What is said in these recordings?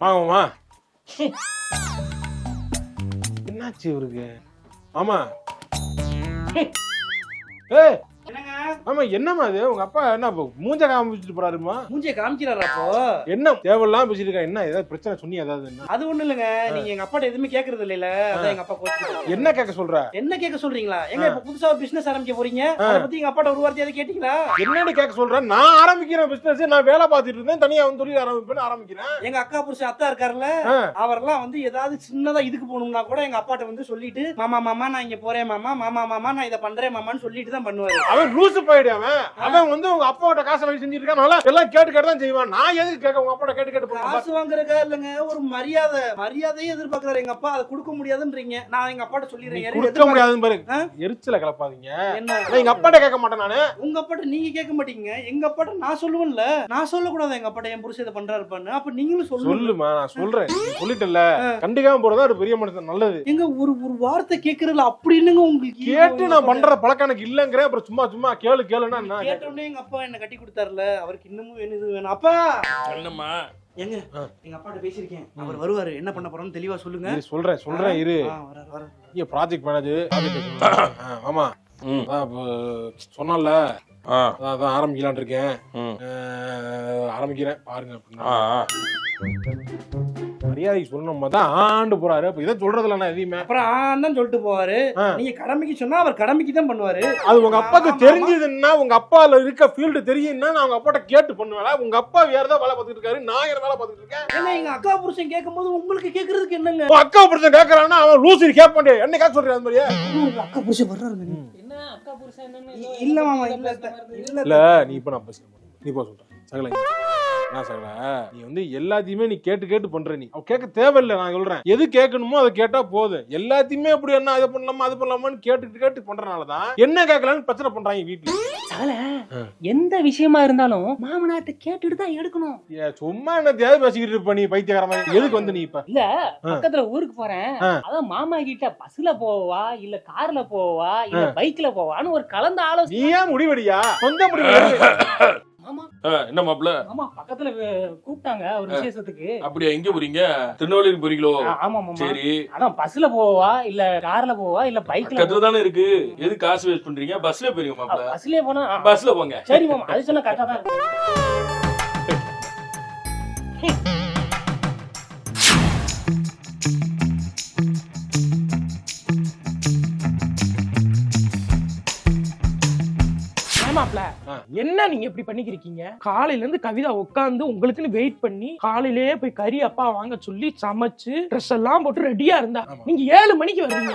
வாங்கம்மா என்னாச்சு இவருக்கு? ஆமா. என்னங்க ஆமா என்னம்மா இது? உங்க அப்பா என்ன மூஞ்ச காமிச்சிட்டு போறாருமா மூஞ்சிய காமிக்கிறாரு அப்போ? என்ன தேவையில்லாம் பேசிட்டு இருக்கா என்ன ஏதாவது பிரச்சனை சொன்னி ஏதாவது என்ன? அது ஒண்ணு இல்லைங்க. நீங்க எங்க அப்பாட்ட எதுவுமே கேக்குறது இல்லைல அதான் எங்க அப்பா. என்ன கேட்க சொல்ற? என்ன கேட்க சொல்றீங்களா? எங்க இப்ப புதுசா பிசினஸ் ஆரம்பிக்க போறீங்க? அத பத்தி எங்க அப்பாட்ட ஒரு வார்த்தையாவது கேட்டீங்களா? என்னன்னு கேட்க சொல்ற? நான் ஆரம்பிக்கிறேன் பிசினஸ் நான் வேலை பார்த்துட்டு இருந்தேன். தனியா வந்து தொழில் ஆரம்பிப்பேன்னு ஆரம்பிக்கிறேன். எங்க அக்கா புருஷன் அத்தா இருக்காருல்ல. அவரெல்லாம் வந்து ஏதாவது சின்னதா இதுக்கு போகணும்னா கூட எங்க அப்பாட்ட வந்து சொல்லிட்டு மாமா மாமா நான் இங்க போறேன் மாமா. மாமா மாமா நான் இதை பண்றேன் மாமான்னு சொல்லிட்டு தான் பண்ணுவாரு. அவன் லூசு போயிடு அவன். வந்து உங்க அப்பாவோட காசை வாங்கி செஞ்சுட்டு இருக்கானால எல்லாம் கேட்டு கேட்டு தான் செய்வான். நான் எதுக்கு கேட்க உங்க அப்பாட்ட கேட்டு கேட்டு காசு வாங்குறக்கா இல்லைங்க. ஒரு மரியாதை மரியாதையே எதிர்பார்க்கறாரு. எங்க அப்பா அதை கொடுக்க முடியாதுன்றீங்க. நான் எங்க அப்பாட்ட சொல்லிடுறேன். கொடுக்க முடியாதுன்னு பாரு? எரிச்சல கலப்பாதீங்க என்ன? எங்க அப்பாட்ட கேட்க மாட்டேன் நானு. உங்க அப்பாட்ட நீங்க கேட்க மாட்டீங்க. எங்க அப்பாட்ட நான் சொல்லுவேன்ல. நான் சொல்லக்கூடாது எங்க அப்பாட்ட என் புருஷன் இதை பண்றாருப்பான்னு? அப்ப நீங்களும் சொல்லணும் சொல்லுமா நான் சொல்றேன். சொல்லிட்டல கண்டுக்காம போறதா ஒரு பெரிய மனுஷன் நல்லது. எங்க ஒரு ஒரு வார்த்தை கேக்குறதுல அப்படி என்னங்க உங்களுக்கு கேட்டு நான் பண்ற பழக்கம் எனக்கு இல்லங்கிறேன். அப்புறம் சும்மா சும்மா கேளு கேளுன்னா என்ன? கேட்ட உடனே எங்க அப்பா என்ன கட்டி கொடுத்தாருல? அவருக்கு இன்னமும் வேணும் இது வேணும். அப்பா! என்னம்மா? எங்க. எங்க அப்பாட்ட பேசியிருக்கேன். அவர் வருவாரு. என்ன பண்ண போறோம்னு தெளிவா சொல்லுங்க. சொல்றேன் சொல்றேன் இரு. இங்க ப்ராஜெக்ட் மேனேஜர் ஆமா. சொன்னல ஆ அதான் அதான் ஆரம்பிக்கலாம்னு இருக்கேன். ஆரம்பிக்கிறேன். பாருங்க அப்படின்னா. மரியாதைக்கு சொல்லணும். தான் ஆண்டு போறாரு. அப்ப இதை சொல்றதுல நான் எதையுமே அப்புறம் ஆ தான் சொல்லிட்டு போவாரு. நீங்க கடமைக்கு சொன்னா அவர் கடமைக்கு தான் பண்ணுவாரு. அது உங்க அப்பாக்கு தெரிஞ்சதுன்னா உங்க அப்பால இருக்க ஃபீல்டு தெரியும்னா நான் உங்க அப்பாட்ட கேட்டு பண்ணுவேன். உங்க அப்பா வேற ஏதாவது வேலை பார்த்துட்டு இருக்காரு நான் என்ன வேலை பார்த்துட்டு இருக்கேன். ஏன்னா எங்க அக்கா புருஷன் கேட்கும்போது உங்களுக்கு கேக்குறதுக்கு என்னங்க? அக்கா பிரச்சனை கேட்கறான்னா அவன் லூசி கேட்க மாட்டேன். என்ன கேட்க சொல்றேன் அது மாதிரியே அக்கா புருஷன் வர்றாருங்க. என்ன அக்கா புருஷன் இல்ல மாமா இல்ல. இல்ல. இல்ல நீ இப்ப நான் பேசுறேன் நீ போ சொல்றேன். சகல நீ வந்து எல்லாத்தையுமே நீ கேட்டு கேட்டு பண்ற நீ. அவ கேட்க தேவையில்லை நான் சொல்றேன். எது கேட்கணுமோ அதை கேட்டா போதும் எல்லாத்தையுமே அப்படி என்ன அதை பண்ணலாமா அது பண்ணலாமான்னு கேட்டுட்டு கேட்டு பண்றனாலதான் என்ன கேட்கலான்னு பிரச்சனை பண்றாங்க வீட்டுல. எந்த விஷயமா இருந்தாலும் மாமனார்ட்ட கேட்டுட்டு தான் எடுக்கணும். சும்மா என்ன தேவை பேசிக்கிட்டு இருப்ப நீ பைத்தியக்கார மாதிரி. எதுக்கு வந்து நீ இப்ப? இல்ல பக்கத்துல ஊருக்கு போறேன். அதான் மாமா கிட்ட பஸ்ல போவா இல்ல கார்ல போவா இல்ல பைக்ல போவான்னு ஒரு கலந்த ஆலோசனை. நீ ஏன் முடிவெடியா? சொந்த முடிவு என்ன மாப்பிள மாமா பக்கத்துல கூப்பிட்டாங்க ஒரு விசேஷத்துக்கு. அப்படியா எங்க போறீங்க? திருநெல்வேலிக்கு போறீங்களோ? ஆமா சரி. அதான் பஸ்ல போவா இல்ல கார்ல போவா இல்ல பைக்ல பக்கத்துல தானே இருக்கு. எது காசு வேஸ்ட் பண்றீங்க? பஸ்ல போயிருங்க மாப்பிள பஸ்லயே போனா பஸ்ல போங்க. சரி மாமா அது சொன்னா கரெக்டா தான் இருக்கு ஆ. என்ன நீங்க இப்படி பண்ணிக்கிறீங்க காலையில இருந்து கவிதா உட்காந்து உங்களுக்குன்னு வெயிட் பண்ணி காலையிலேயே போய் கறி அப்பா வாங்க சொல்லி சமைச்சு ட்ரெஸ் எல்லாம் போட்டு ரெடியா இருந்தா. நீங்க ஏழு மணிக்கு வர்றீங்க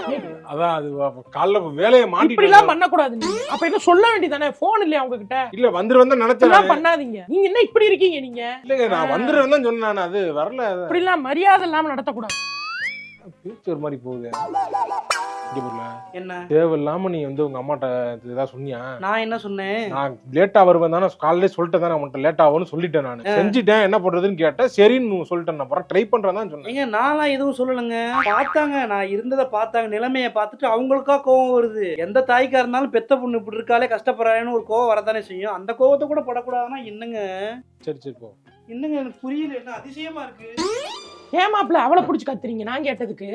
அதான் அது காலைல வேலையை இப்படி மாட்டிட்டு எல்லாம் பண்ணக்கூடாது நீங்க. அப்ப என்ன சொல்ல வேண்டியதானே? போன் இல்லையா உங்ககிட்ட? இல்ல வந்துரு வந்தா நினைச்சேன் இப்படிலாம் பண்ணாதீங்க. நீங்க என்ன இப்படி இருக்கீங்க நீங்க? இல்லங்க நான் வந்துருவேன் தான் சொன்னேன் அது வரல. இப்படி எல்லாம் மரியாதை இல்லாம நடத்தக்கூடாது. பேச்சு ஒரு மாதிரி போகுது. என்ன? தேவையில்லாம நீ வந்து உங்க அம்மாட்ட ஏதாவது சொன்னியா? நான் என்ன சொன்னேன்? நான் லேட்டா வருவேன் தானே காலையிலே சொல்லிட்டேன் தானே உன்கிட்ட லேட் ஆகும்னு சொல்லிட்டேன் நான். செஞ்சுட்டேன் என்ன பண்றதுன்னு கேட்டேன். சரின்னு சொல்லிட்டேன் நான் ட்ரை பண்றேன் சொன்னேன். நான்லாம் எதுவும் சொல்லலைங்க. பார்த்தாங்க நான் இருந்ததை பார்த்தாங்க நிலைமையை பார்த்துட்டு அவங்களுக்கா கோவம் வருது. எந்த தாய்க்கா இருந்தாலும் பெத்த பொண்ணு இப்படி இருக்காலே கஷ்டப்படுறாங்கன்னு ஒரு கோவம் வரதானே செய்யும். அந்த கோவத்தை கூட படக்கூடாதுன்னா என்னங்க? சரி சரி போ. என்னங்க எனக்கு புரியல. என்ன அதிசயமா இருக்கு? ஏமாப்ல அவளை புடிச்சு கத்துறீங்க நான் கேட்டதுக்கு.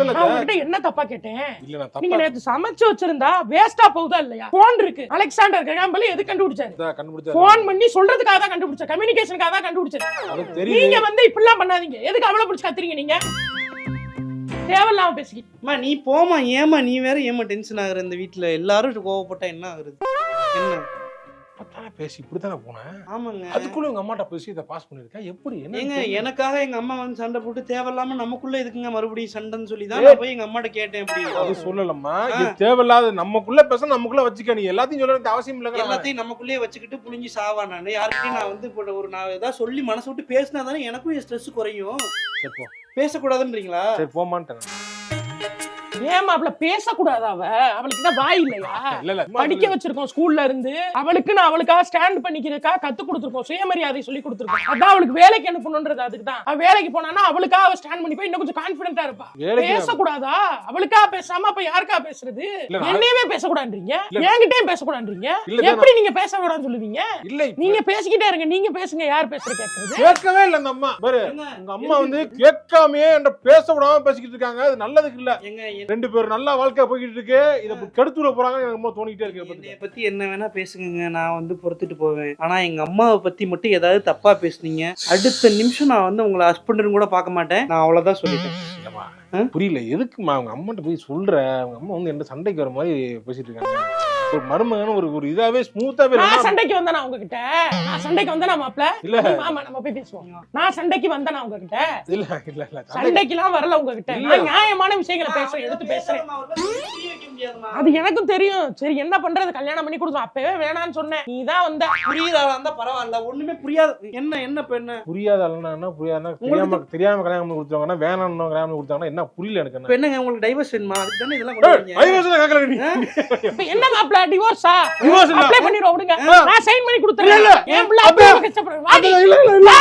உங்ககிட்ட என்ன தப்பா கேட்டேன்? இல்ல நான் நீங்க நேத்து சமைச்சு வச்சிருந்தா வேஸ்டா போகுதா இல்லையா? போன் இருக்கு. அலெக்சாண்டர் ககாம்பலி எது கண்டுபிடிச்சாரு? போன் பண்ணி சொல்றதுக்காக தான் கண்டுபிடிச்ச கம்யூனிகேஷனுக்காக தான் கண்டுபிடிச்சது நீங்க வந்து இப்படிலாம் பண்ணாதீங்க. எதுக்கு அவளை பிடிச்சு கத்துறீங்க நீங்க? தேவையில்லாம பேசிக்கிட்டு. அம்மா நீ போமா ஏமா நீ வேற ஏமா டென்ஷன் ஆகுற இந்த வீட்ல? எல்லாரும் கோவப்பட்டா என்ன ஆகுறது? என்ன? அதானே பேசி இப்படித்தானே போனேன்? ஆமாங்க. அதுக்குள்ள உங்க அம்மாட்ட பேசி இதை பாஸ் பண்ணிருக்கேன் எப்படி? என்ன. எனக்காக எங்க அம்மா வந்து சண்டை போட்டு தேவையில்லாம நமக்குள்ள எதுக்குங்க மறுபடியும் சண்டைன்னு சொல்லி தான் போய் எங்க அம்மாட்ட கேட்டேன் அப்படி அது சொல்லலம்மா. இது தேவையில்லாத நமக்குள்ள பேச நமக்குள்ள வச்சுக்க நீ எல்லாத்தையும் சொல்ல வேண்டிய அவசியம் இல்லைங்க. எல்லாத்தையும் நமக்குள்ளேயே வச்சுக்கிட்டு புளிஞ்சு சாவா நான். யாருக்கிட்டையும் நான் வந்து இப்போ ஒரு நான் ஏதாவது சொல்லி மனசு விட்டு பேசினா தானே எனக்கும் என் ஸ்ட்ரெஸ் குறையும். சரி போ. பேசக்கூடாதுன்றீங்களா? சரி போமான்ட்டேன் ஏன் மாப்பிள பேசக்கூடாதா அவ. அவளுக்கு தான் வாய் இல்லையா? இல்ல இல்ல படிக்க வச்சிருக்கோம் ஸ்கூல்ல இருந்து. அவளுக்கு நான் அவளுக்காக ஸ்டாண்ட் பண்ணிக்கிறதுக்காக கத்து கொடுத்துருக்கோம். சுயமரியாதை சொல்லி கொடுத்துருக்கோம். அதான் அவளுக்கு வேலைக்கு அனுப்பணுன்றது அதுக்கு தான். அவ வேலைக்கு போனானா அவளுக்காக அவ ஸ்டாண்ட் பண்ணி போய் இன்னும் கொஞ்சம் கான்பிடண்டா இருப்பா. பேசக்கூடாதா? அவளுக்காக பேசாம அப்ப யாருக்கா பேசுறது? என்னையவே பேசக்கூடாதுன்றீங்க. என்கிட்டயும் பேசக்கூடாதுன்றீங்க? எப்படி நீங்க பேச விடான்னு சொல்லுவீங்க? இல்ல. நீங்க பேசிக்கிட்டே இருங்க. நீங்க பேசுங்க. யார் பேசுற கேக்குறது? கேட்கவே இல்ல அந்த அம்மா. பாரு உங்க அம்மா வந்து கேட்காமயே என்கிட்ட பேச விடாம பேசிக்கிட்டு இருக்காங்க. அது நல்லதுக்கு இல்ல. எங்க? ரெண்டு பேரும் நல்லா வாழ்க்கை போய்கிட்டு இருக்கு இத கெடுத்து விட போறாங்க எனக்கு ரொம்ப தோணிக்கிட்டே இருக்கு என்னைய. பத்தி என்ன வேணா பேசுங்க நான் வந்து பொறுத்துட்டு போவேன். ஆனா எங்க அம்மாவை பத்தி மட்டும் ஏதாவது தப்பா பேசுனீங்க. அடுத்த நிமிஷம் நான் வந்து உங்களை ஹஸ்பண்ட்னு கூட பார்க்க மாட்டேன். நான் அவ்வளவுதான் சொல்லிட்டேன்? புரியல எதுக்குமா அவங்க அம்மாட்ட போய் சொல்ற அவங்க அம்மா வந்து என்ன சண்டைக்கு வர மாதிரி பேசிட்டு இருக்காங்க ஒரு மருமகன் ஒரு ஒரு இதாவே ஸ்மூத்தாவே நான் சண்டைக்கு வந்தேனா உங்ககிட்ட நான் சண்டைக்கு வந்தேனா மாப்ள இல்ல ஆமா நம்ம போய் பேசுவோம் நான் சண்டைக்கு வந்தேனா உங்ககிட்ட இல்ல இல்ல இல்ல சண்டை- சண்டைக்கெல்லாம் வரல உங்ககிட்ட இல்ல. நான் நியாயமான விஷயங்களை பேசுறேன் எடுத்து பேசுறேன் அது எனக்கும் தெரியும் சரி என்ன பண்றது கல்யாணம் பண்ணி கொடுத்தோம் அப்பவே வேணாம்னு சொன்னேன் நீ தான் வந்த புரியுதாளா இருந்தா பரவாயில்ல ஒண்ணுமே புரியாது என்ன என்ன என்ன புரியாத புரியாதுன்னா தெரியாம தெரியாம கல்யாணம் பண்ணி கொடுத்தாங்கன்னா வேணாம்னு கல்யாணம் பண்ணி கொடுத்தாங்கன்னா என்ன புரியல எனக்கு என்ன. என்னங்க உங்களுக்கு டைவர்ஸ் வேணுமா? அதுக்கு தானே இதெல்லாம் ஏய், வரீங்க. ஐவசனம் கேட்கல நீ. இப்ப என்ன மாப்ள டிவோர்ஸா Divorce இல்ல. அப்ளை பண்ணிடுவோம் விடுங்க. நான் சைன் பண்ணி கொடுத்துறேன். இல்ல. என் பிள்ளை கஷ்டப்படுறேன் வாடி. இல்ல, இல்ல, இல்ல.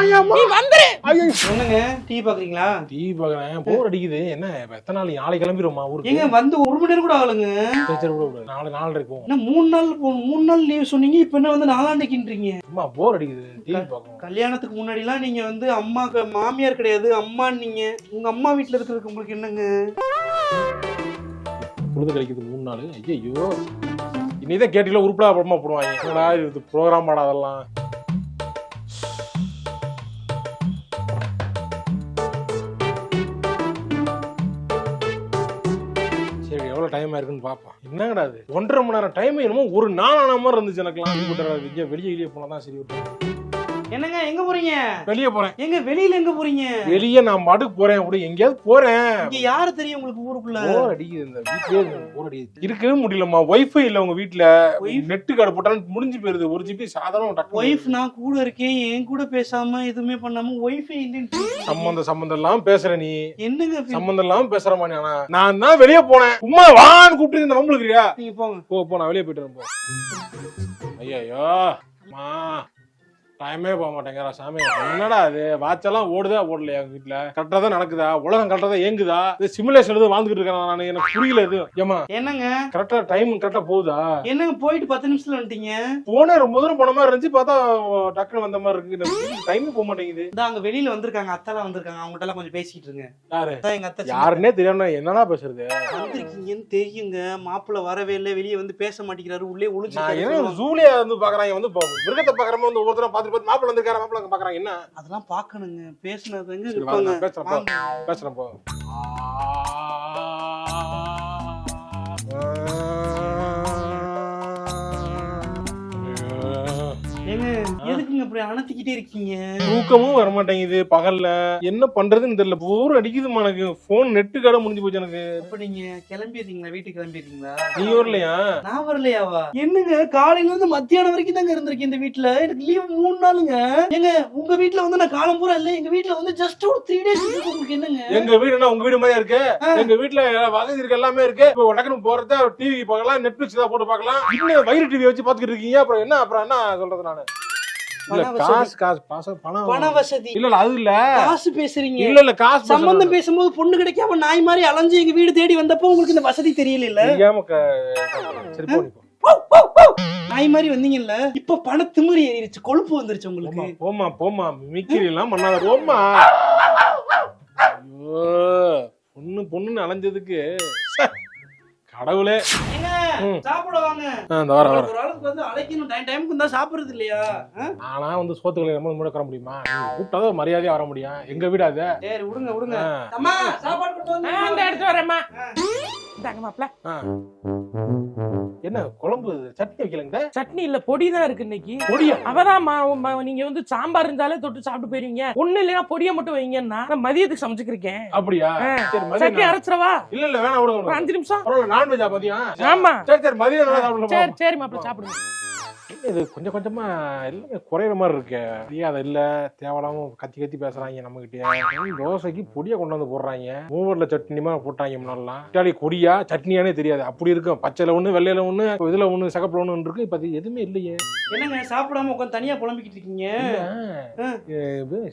ஐயா, அம்மா. நீ வந்துரு. ஐயோ. என்னங்க டீ பாக்குறீங்களா? டீ பாக்குறேன். போர் அடிக்குது. என்ன எத்தனை நாள் நாளைக்கு கிளம்பிடுமா ஊருக்கு? ஏங்க வந்து ஒரு மணி நேரம் கூட ஆகலைங்க. சரி, சரி, விடு, விடு. நாளை நாள் இருக்கும். என்ன மூணு நாள் மூணு நாள் லீவ் சொன்னீங்க இப்ப என்ன வந்து நாளாண்டிக்கின்றீங்க அம்மா போர் அடிக்குது. டீ பார்க்கும் கல்யாணத்துக்கு முன்னாடிலாம் நீங்க வந்து அம்மாக்கு மாமியார் கிடையாது அம்மா நீங்க உங்க அம்மா வீட்ல இருக்கு. உங்களுக்கு என்னங்க? பொழுது கழிக்குது மூணு நாள்? ஐயோ இனிதான் கேட்டில உருப்படா படமா போடுவாங்க. என்னடா இது? ப்ரோக்ராம் ஆடா அதெல்லாம். சரி எவ்வளோ டைம் ஆயிருக்குன்னு பாப்போம். என்னங்கடா அது ஒன்றரை மணி நேரம் டைம் என்னமோ ஒரு நாள் ஆன மாதிரி இருந்துச்சு எனக்குலாம் வெளியே வெளியே வெளியே தான் சரி விட்டு. என்னங்க எங்க போறீங்க? வெளியே போறேன். எங்க வெளியில எங்க போறீங்க? வெளியே நான் மாட்டுக்கு போறேன் அப்படி எங்கேயாவது போறேன். இங்க யாரு தெரியும் உங்களுக்கு ஊருக்குள்ள? போர் அடிக்குது இந்த வீட்லயே போர் அடிக்குது. இருக்கவே முடியலம்மா. வைஃபை இல்ல உங்க வீட்ல? நெட் கார்டு போட்டாலும் முடிஞ்சு போயிருது. ஒரு ஜிபி சாதாரண ஒய்ஃப் நான் கூட இருக்கேன் என் கூட பேசாம எதுவுமே பண்ணாம ஒய்ஃபை இல்லைன்னு சம்பந்தம் சம்பந்தம் இல்லாம பேசுற நீ. என்னங்க சம்பந்தம் இல்லாம பேசுற மாதிரி ஆனா. நான் தான் வெளியே போனேன். சும்மா வான்னு கூப்பிட்டு இந்த மம்பளுக்குறியா நீங்க போங்க. போ போ நான் வெளியே போயிட்டு வரேன், போ. ஐயோ மா டைமே போக மாட்டேங்கிறா சாமி. என்னடா அது வாட்செல்லாம் ஓடுதா? ஓடலையா எங்க வீட்டுல கரெக்டா தான் நடக்குதா? உலகம் கரெக்டா தான் இயங்குதா? இது சிமுலேஷன் எதுவும் வாழ்ந்துட்டு இருக்கேன்? நான் எனக்கு புரியல இது ஏமா என்னங்க? கரெக்டா டைம் கரெக்டா போகுதா? என்னங்க போயிட்டு பத்து நிமிஷத்துல வந்துட்டீங்க? போனே ரொம்ப தூரம் போன மாதிரி இருந்துச்சு. பார்த்தா டக்குனு வந்த மாதிரி இருக்கு. டைம் போக மாட்டேங்குது. இந்த அங்க வெளியில வந்திருக்காங்க. அத்தாலாம் வந்திருக்காங்க. அவங்ககிட்ட எல்லாம் கொஞ்சம் பேசிக்கிட்டு இருங்க. யாரு? எங்க அத்தை யாருன்னே தெரியாம என்னடா பேசுறது? வந்திருக்கீங்கன்னு தெரியுங்க. மாப்பிள்ள வரவே இல்லை. வெளியே வந்து பேச மாட்டேங்கிறாரு. உள்ளே ஒளிச்சு ஜூலியா வந்து பாக்குறாங்க வந்து மிருகத்தை பாக்குறமா வந்து ஒருத்தர பாத்துட்டு பார்த்து மாப்பிள்ள வந்திருக்காரு? மாப்பிள்ள அங்க பாக்குறாங்க என்ன? அதெல்லாம் பாக்கணுங்க பேசுனதுங்க பேசுறேன். பேசுறேன் போ. இப்படி அணத்திக்கிட்டே இருக்கீங்க. தூக்கமும் வர மாட்டேங்குது பகல்ல. என்ன பண்றதுன்னு தெரியல. போர் அடிக்குதுமா எனக்கு. போன் நெட்டு கடை முடிஞ்சு போச்சு எனக்கு. அப்ப நீங்க கிளம்பிடுறீங்களா? வீட்டுக்கு கிளம்பிடுறீங்களா? நீ வரலையா? நான் வரலையாவா? என்னங்க காலையில இருந்து மத்தியானம் வரைக்கும் தாங்க இருந்திருக்கேன் இந்த வீட்ல. எனக்கு லீவ் மூணு நாளுங்க. ஏங்க உங்க வீட்ல வந்து நான் காலம் பூரா இல்ல. எங்க வீட்ல வந்து ஜஸ்ட் ஒரு த்ரீ டேஸ் உங்களுக்கு என்னங்க? எங்க வீடு என்ன உங்க வீடு மாதிரியா இருக்கு. எங்க வீட்டுல வசதி இருக்கு எல்லாமே இருக்கு. இப்போ டக்குனு போறத டிவி பார்க்கலாம் நெட்ஃபிளிக்ஸ் தான் போட்டு பார்க்கலாம். இன்னும் வயிறு டிவி வச்சு பாத்துக்கிட்டு இருக்கீங்க. அப்புறம் என்ன அப்புறம் என்ன சொல்றது நானு. காசு காசு பணம். பண வசதி இல்ல அது இல்ல. காசு பேசுறீங்க. இல்ல இல்ல காசு சம்பந்தம் பேசும்போது பொண்ணு கிடைக்காம நாய் மாதிரி அலைஞ்சு எங்க வீடு தேடி வந்தப்போ உங்களுக்கு இந்த வசதி தெரியல இல்ல? சரி. நாய் மாதிரி வந்தீங்கல்ல இப்ப பண திமிரு ஏறிடுச்சு கொழுப்பு வந்துருச்சு உங்களுக்கு. போமா போமா மிமிக்ரி எல்லாம் பண்ணாத போமா ஐயோ பொண்ணு பொண்ணுன்னு அலைஞ்சதுக்கு. கடவுளே. சாப்பிட வாங்க. இந்த வந்து அழைக்கணும். டைம் டைமுக்கு தான் சாப்பிடுறது இல்லையா? நானா வந்து சோத்துக்களை நம்ம உட்கார முடியுமா? நீங்க கூப்பிட்டாதான் மரியாதையா வர முடியும். எங்க வீடு அது சரி விடுங்க விடுங்க. அம்மா சாப்பாடு கொண்டு வந்து எடுத்து வரேம்மா. இந்தாங்க. என்ன குழம்பு சட்னி வைக்கலங்க சட்னி இல்ல பொடி தான் இருக்கு இன்னைக்கு. பொடியா? அவதான் நீங்க வந்து சாம்பார் இருந்தாலே தொட்டு சாப்பிட்டு போயிருவீங்க. ஒண்ணு இல்லைன்னா பொடியை மட்டும் வைங்கன்னா நான் மதியத்துக்கு சமைச்சுக்கிருக்கேன் அப்படியா? சட்னி அரைச்சிடவா? இல்ல இல்ல வேணாம். அஞ்சு நிமிஷம். நான்வெஜ்ஜா மதியம்? ஆமா. சரி சரி மதியம் சரி சரி மாப்பிள சாப்பிடுங்க. இது கொஞ்சம் கொஞ்சமா எல்லாமே குறையிற மாதிரி இருக்கு. மரியாதை இல்ல. தேவையில்லாம கத்தி கத்தி பேசுறாங்க நம்ம கிட்ட தோசைக்கு பொடியை கொண்டு வந்து போடுறாங்க. மூவர்ல சட்னிமா போட்டாங்க முன்னாடிலாம். இட்டாலி கொடியா சட்னியானே தெரியாது. அப்படி இருக்கும். பச்சையில ஒண்ணு வெள்ளையில ஒண்ணு இதுல ஒண்ணு சகப்புல ஒண்ணு இருக்கு. இப்ப அது எதுவுமே இல்லையே. என்னங்க சாப்பிடாம உட்காந்து தனியா புலம்பிக்கிட்டு இருக்கீங்க?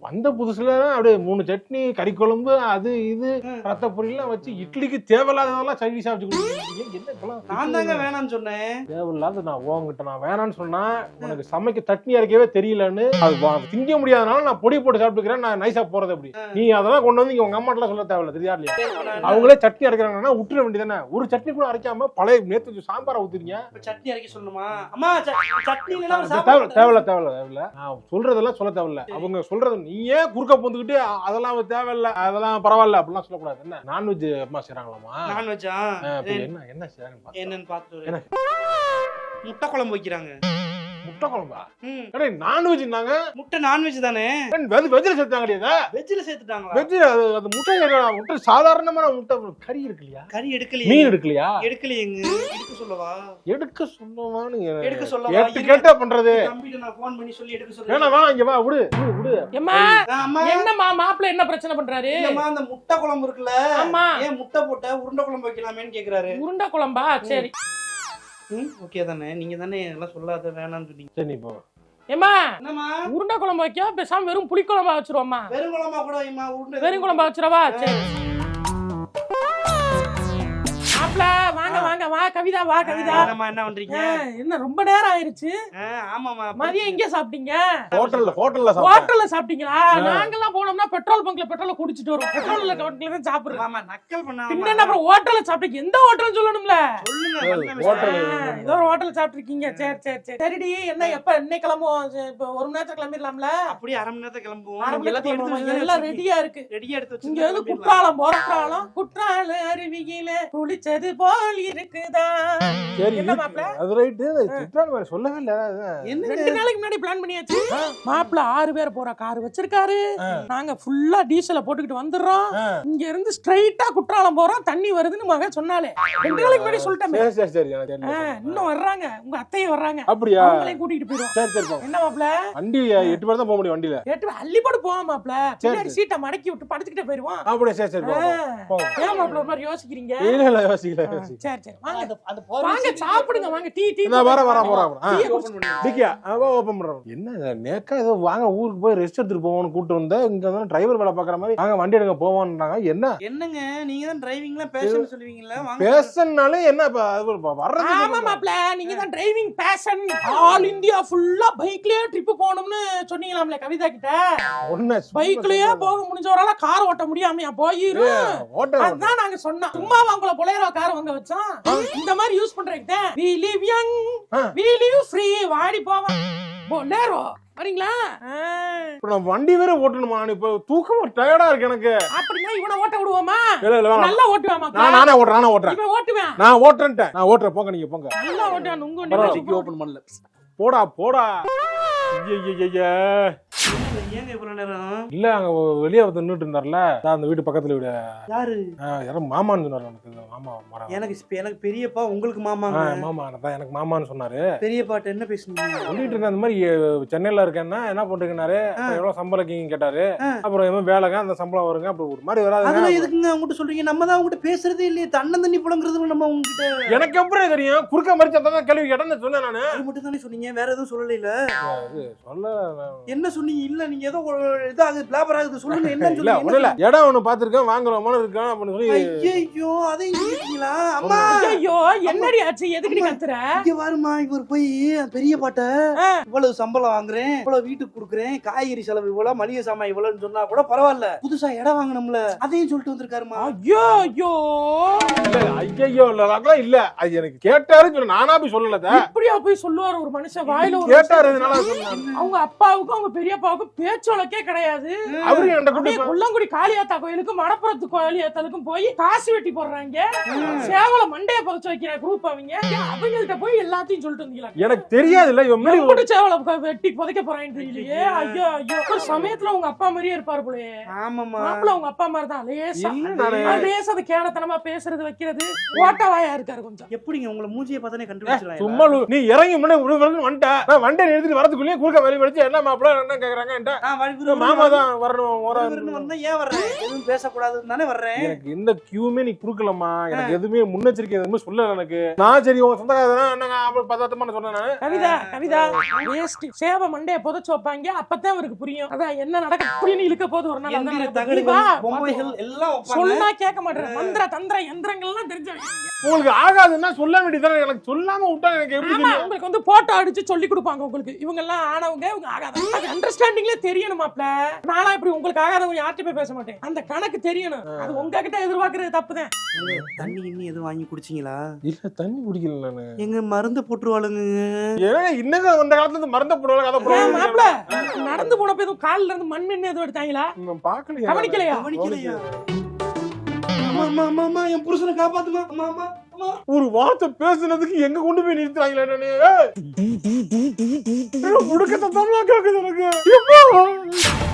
வந்த புதுசுல அப்படியே மூணு சட்னி கறி குழம்பு அது இது. ரத்த பொரியெல்லாம் வச்சு இட்லிக்கு தேவையில்லாததெல்லாம் கொடுக்குறீங்க என்ன இப்பெல்லாம்? நான் தாங்க வேணாம்னு சொன்னேன். தேவையில்லாத நான் உங்ககிட்ட நான் வேணாம்னு சொன்னா உனக்கு சமைக்க தட்னி அரைக்கவே தெரியலன்னு அது திங்க முடியாதனால நான் பொடி போட்டு சாப்பிட்டுக்கிறேன் நான் நைஸா போறது அப்படி. நீ அதெல்லாம் கொண்டு வந்து உங்க அம்மாட்டெல்லாம் சொல்ல தேவையில்ல தெரியா இல்லையா? அவங்களே சட்னி அரைக்கிறாங்கன்னா விட்டுற வேண்டியதானே ஒரு சட்னி கூட அரைக்காம பழைய நேத்து சாம்பாரை ஊத்துறீங்க? சட்னி அரைக்க சொல்லணுமா? அம்மா தேவையில்ல தேவையில்ல தேவையில்ல நான் சொல்றதெல்லாம் சொல்ல தேவையில்ல. அவங்க சொல்றது நீயே குறுக்க புந்துக்கிட்டு அதெல்லாம் தேவையில்ல அதெல்லாம் பரவாயில்ல அப்படிலாம் சொல்லக்கூடாது. என்ன நான்வெஜ் அம்மா செய்றாங்களாமா ஆ, அப்படி என்ன என்ன செய்றாங்க. என்னன்னு? வரேன். முட்டை குழம்பு வைக்கிறாங்க. முட்டை குழம்பா? ஏடா நான்வெஜ் நாங்க முட்டை நான்வெஜ் தானே? வெஜ்ல சேர்த்தாங்க கிடையாது வெஜ்ல சேர்த்துட்டாங்களா? வெஜ் அது முட்டை முட்டை சாதாரணமான முட்டை கறி இருக்கு இல்லையா கறி எடுக்கலையே. மீன் எடுக்கலையா? எடுக்கலையேங்க. எடுக்க சொல்லவா? எடுக்க சொல்லுவான்னு எடுக்க சொல்லவா? கேட்டு இருங்க. கேட்டா பண்றது? தம்பிட்ட நான் ஃபோன் பண்ணி சொல்லி எடுக்க வேணா சொல்றேன் வேணாம் இங்க வா விடு. விடு, அம்மா என்னம்மா மாப்பிள்ள என்ன பிரச்சனை பண்றாரு? இல்லம்மா அந்த முட்டை குழம்பு இருக்குல்ல. ஆமா. ஏன் முட்டை போட்ட உருண்டை குழம்பு வைக்கலாமேன்னு கேக்குறாரு. உருண்டை குழம்பா? சரி. ம்? ஓகே தானே. நீங்க தானே எல்லாம் சொல்லாத வேணாம்னு சொன்னீங்க. சரி நீ போ. ஏம்மா என்னம்மா? உருண்டை குழம்பு வைக்க பேசாம வெறும் புளி குழம்பா வச்சிருவோம்மா. வெறும் குழம்பா கூட வைம்மா உருண்டை வெறும் குழம்பா வச்சிரவா சரி. வாங்க வாங்க வா கவிதா வா கவிதா. என்னம்மா என்ன பண்றீங்க? என்ன ரொம்ப நேரம் ஆயிருச்சு. ஆ, ஆமாம்மா மதியம் எங்க சாப்பிட்டீங்க? ஹோட்டல்ல ஹோட்டல்ல சாப்பிட்டீங்களா? நாங்கெல்லாம் போனோம்னா பெட்ரோல் பங்க்ல பெட்ரோல குடிச்சிட்டு வரோம் பெட்ரோல்ல பங்க்ல தான் சாப்பிடுறோம். ஆமா நக்கல் பின்ன பண்ணாம. என்ன அப்புறம் ஹோட்டல்ல சாப்பிட்டீங்க? எந்த ஹோட்டல் சொல்லணும்ல? சொல்லுங்க ஹோட்டல். ஏதோ ஒரு ஹோட்டல் சாப்பிட்டுருக்கீங்க. சரி சரி சரி. சரிடி என்ன எப்ப இன்னைக்கு கிளம்புவோம்? இப்ப ஒரு மணி நேரத்துல கிளம்பிடலாம்ல? அப்படியே அரை மணி நேரத்துல கிளம்புவோம். எல்லாத்தையும். எல்லாம் ரெடியா இருக்கு. ரெடியா எடுத்து வச்சு இங்க வந்து குற்றாலம் போற குற்றாலம் குற்றால அருவியில குளிச்சது போல் இருக்குதா? சரி என்ன. மாப்பிள? அது ரைட்டு சித்ரான் மாதிரி சொல்லவே இல்ல. அதான். ரெண்டு நாளைக்கு முன்னாடி பிளான் பண்ணியாச்சு. மாப்பிள்ள ஆறு பேர் போற கார் வச்சிருக்காரு. நாங்க ஃபுல்லா டீசல போட்டுக்கிட்டு வந்துடுறோம். ஆ. இங்க இருந்து ஸ்ட்ரைட்டா குற்றாலம் போறோம். தண்ணி வருதுன்னு மகன் சொன்னாலே. ரெண்டு நாளைக்கு முன்னாடி சொல்லிட்டேன் சரி சரி. இன்னும் வர்றாங்க. உங்க அத்தையும் வர்றாங்க. அப்படியா? அவங்களையும் கூட்டிட்டு போயிடும் சரி சரி. என்ன மாப்பிள? வண்டி எட்டு பேர் தான் போக முடியும் வண்டியில. எட்டு அள்ளி போட்டு போவோம் மாப்பிள. பின்னாடி. சீட்டை மடக்கி விட்டு படுத்துக்கிட்டே போயிருவோம் அப்படியே? சரி சரி போ, போ. போ. ஏன் மாப்பிள ஒரு மாதிரி யோசிக்கிறீங்க? இல்ல இல்ல யோசிக்கல. சரி சரி. வாங்க. அந்த அந்த போற வாங்க சாப்பிடுங்க வாங்க. டீ டீ நான் வர வர போறேன். டிக்கியா பண்றான். என்ன நேக்கா ஏதோ வாங்க ஊருக்கு போய் ரெஸ்ட் எடுத்துட்டு போவோம்னு கூட்டு வந்தா இங்க வந்து டிரைவர் வேலை பாக்குற மாதிரி வாங்க வண்டி எடுங்க போவோம்ன்றாங்க என்ன? என்னங்க? நீங்க தான் டிரைவிங்லாம் பேஷன் சொல்லுவீங்கல்ல வாங்க. பேசனாலே என்ன இப்ப வர்றது ஆமா மாப்ள நீங்க தான் டிரைவிங் பேஷன் ஆல் இந்தியா ஃபுல்லா பைக்லயே ட்ரிப் போகணும்னு சொன்னீங்களாம்ல கவிதா கிட்ட? ஒண்ணு பைக்லயே போக முடிஞ்சவரால கார் ஓட்ட முடியாமையா ஓட்ட அதான் நாங்க சொன்னோம். சும்மா உங்கள பொலையரோ கார் வாங்க வச்சோம் இந்த மாதிரி யூஸ் பண்றீங்க we live young. We live free வாடி போவோம் பொலேரோ வரீங்களா. இப்ப நான் வண்டி வேற ஓட்டணுமா? இப்ப தூக்கம் டயர்டா இருக்கு எனக்கு. அப்படின்னா இவனை ஓட்ட விடுவோமா? இல்ல இல்ல நல்லா ஓட்டுவேன் நான் நானே ஓட்டுறேன் நானே ஓட்டுறேன். இவன் ஓட்டுவேன். நான் ஓட்டுறேன்ட்டேன். நான் ஓட்டுறேன். போங்க நீங்க போங்க. நல்லா ஓட்டுவேன் உங்க வண்டி. ஓபன் பண்ணல. போடா போடா. ஐயையையே. ஏங்க இவ்வளவு நேரம் இல்ல அங்க வெளியே வந்து நின்னுட்டு இருந்தார்ல. அதான் அந்த வீட்டு பக்கத்துல வீடு. யாரு? ஆ, யாரோ மாமான்னு சொன்னாரு எனக்கு. இந்த மாமா. எனக்கு இப்ப- எனக்கு பெரியப்பா உங்களுக்கு ஆ, மாமாங்க மாமா அதான் எனக்கு மாமான்னு சொன்னாரு. பெரியப்பாட்ட என்ன பேசுனீங்க சொல்லிட்டு இருந்தேன் இந்த மாதிரி எ, சென்னையில இருக்கேன்னா என்ன பண்றீங்கன்னாரு? அப்புறம் எவ்வளவு சம்பளம் கேங்க கேட்டாரு. ஆ. அப்புறம் எதுவும் வேலைங்க அந்த சம்பளம் வருங்க அப்புறம் ஒரு மாதிரி அதெல்லாம் வராது எதுக்குங்க அவங்ககிட்ட சொல்றீங்க? நம்ம தான் அவங்ககிட்ட பேசுறதே இல்லையே. தன்னன் தண்ணி புலங்குறது நம்ம உங்ககிட்ட எனக்கு எப்படி தெரியும்? குறுக்க மறிச்சு தான் கேள்வி கேட்டேன்னு சொன்னேன் நானு. அது மட்டும் தானே சொன்னீங்க வேற எதுவும் சொல்லல இல்ல சொல்ல என்ன சொன்னீங்க? இல்ல நீங்க ஏதோ ஒரு இதாகுது பிளாபர் ஆகுது சொல்லுங்க என்னன்னு இல்ல சொல்லுங்க ஒண்ணு இல்ல இடம் ஒண்ணு பாத்துருக்கேன் வாங்குறோமோன்னு இருக்கேன் அப்படின்னு சொல்லி. ஐயோ அதையும் கேட்டீங்களா அம்மா! ஐயோ என்னடி ஆச்சு? எதுக்கு நீ கத்துற? இங்க பாருமா இவர் போய் பெரிய பாட்ட. இவ்வளவு சம்பளம் வாங்குறேன் இவ்வளவு வீட்டுக்கு கொடுக்குறேன் காய்கறி செலவு இவ்வளவு மளிகை சாமான் இவ்வளவுன்னு சொன்னா கூட பரவாயில்ல. புதுசா இடம் வாங்கணும்ல அதையும் சொல்லிட்டு வந்திருக்காருமா ஐயோ ஐயோ ஐயோ இல்ல அதெல்லாம் இல்ல. அது எனக்கு கேட்டாருன்னு சொல்ல நானா போய் சொல்லல அத. இப்படியா போய் சொல்லுவாரு ஒரு மனுஷன் வாயில ஒரு கேட்டாரு இதனால அவங்க அப்பாவுக்கும் அவங்க பெரியப்பா அப்பாவுக்கும் பேச்சோலக்கே கிடையாது. அவரு என்கிட்ட அப்படியே கூட்டு குள்ளங்குடி காளியாத்தா கோயிலுக்கும் மணப்புறத்து காளியாத்தாலுக்கும் போய் காசு வெட்டி போடுறாங்க சேவல மண்டைய புதைச்சு வைக்கிற குரூப் அவங்க. அவங்கள்ட்ட போய் எல்லாத்தையும் சொல்லிட்டு வந்தீங்களா? எனக்கு தெரியாதுல்ல இவன் முன்னாடி எம்புட்டு சேவல வெட்டி புதைக்க போறான்னு தெரியலையே ஐயோ ஐயோ. ஒரு சமயத்துல உங்க அப்பா மாதிரியே இருப்பாரு போலயே. ஆமாமா மாப்பிள்ள உங்க அப்பா மாதிரி தான் லேசா. இல்ல லேசா அது கேனத்தனமா பேசுறது வைக்கிறது ஓட்டவாயா இருக்காரு கொஞ்சம். எப்படிங்க உங்களை மூஞ்சியை பார்த்தானே சும்மா கண்டுபிடிச்சலாம் லு- நீ இறங்கி முன்னாடி ஒரு வரைக்கும் வந்துட்ட. நான் வண்டி எடுத்துட்டு வரதுக்குள்ளேயே குறுக்க வழி படிச்சு என்ன மாப்பிள்ள என்ன கேக்குறாங்க என்கிட்ட. மாமா தான் வரணும் ஏன் வர்றேன் எதுவும் பேசக்கூடாதுன்னு தானே வர்றேன் எனக்கு எந்த கியூமே நீ குடுக்கலம்மா. எனக்கு எதுவுமே முன்னெச்சரிக்கை எதுவுமே சொல்லல எனக்கு. நான் சரி உங்க சொந்தக்காரன் என்னங்க அப்புறம் பதார்த்தமா சொன்னேன் நானு. கவிதா கவிதா வேஸ்ட் சேவ மண்டைய புதைச்சு வைப்பாங்க. அப்பதான் அவருக்கு புரியும். அதான் என்ன நடக்க புரியும் இழுக்க போது ஒரு நாள்? எல்லாம் சொன்னா கேட்க மாட்டேன். மந்திர தந்திர யந்திரங்கள் எல்லாம் தெரிஞ்சவங்க உங்களுக்கு ஆகாதுன்னா சொல்ல வேண்டியதானே எனக்கு சொல்லாம விட்டா எனக்கு எப்படி உங்களுக்கு வந்து போட்டோ அடிச்சு சொல்லி கொடுப்பாங்க உங்களுக்கு. இவங்க எல்லாம் ஆனவங்க இவங்க அது அண்டர்ஸ்டாண்டிங்ல தெரியணுமாப்ல நானா இப்படி உங்களுக்கு ஆகாதவங்க யார்கிட்ட போய் பேச மாட்டேன். அந்த கணக்கு தெரியணும். அது உங்ககிட்ட எதிர்பார்க்கறது தப்புதான். தண்ணி இன்னி எதுவும் வாங்கி குடிச்சீங்களா? இல்ல தண்ணி குடிக்கல நானு. எங்க மருந்து போட்டுருவாளுங்க. ஏன்னா இன்னும் அந்த காலத்துல இருந்து மறந்த போடுவாங்க கதை ஏன் போடுவாங்க மாப்ள நடந்து போனப்ப எதுவும் கால்ல இருந்து மண் எண்ணெய் எதுவும் எடுத்தாங்களா? பாக்கலையா? கவனிக்கலையா? கவனிக்கலையா? அம்மா அம்மா அம்மா அம்மா என் புருஷனை காப்பாத்துமா? அம்மா அம்மா அம்மா. ஒரு வார்த்தை பேசுனதுக்கு எங்க கொண்டு போய் நிறுத்துறாங்களே நானு முடுக்கத்தை தமிழா கேக்குது எனக்கு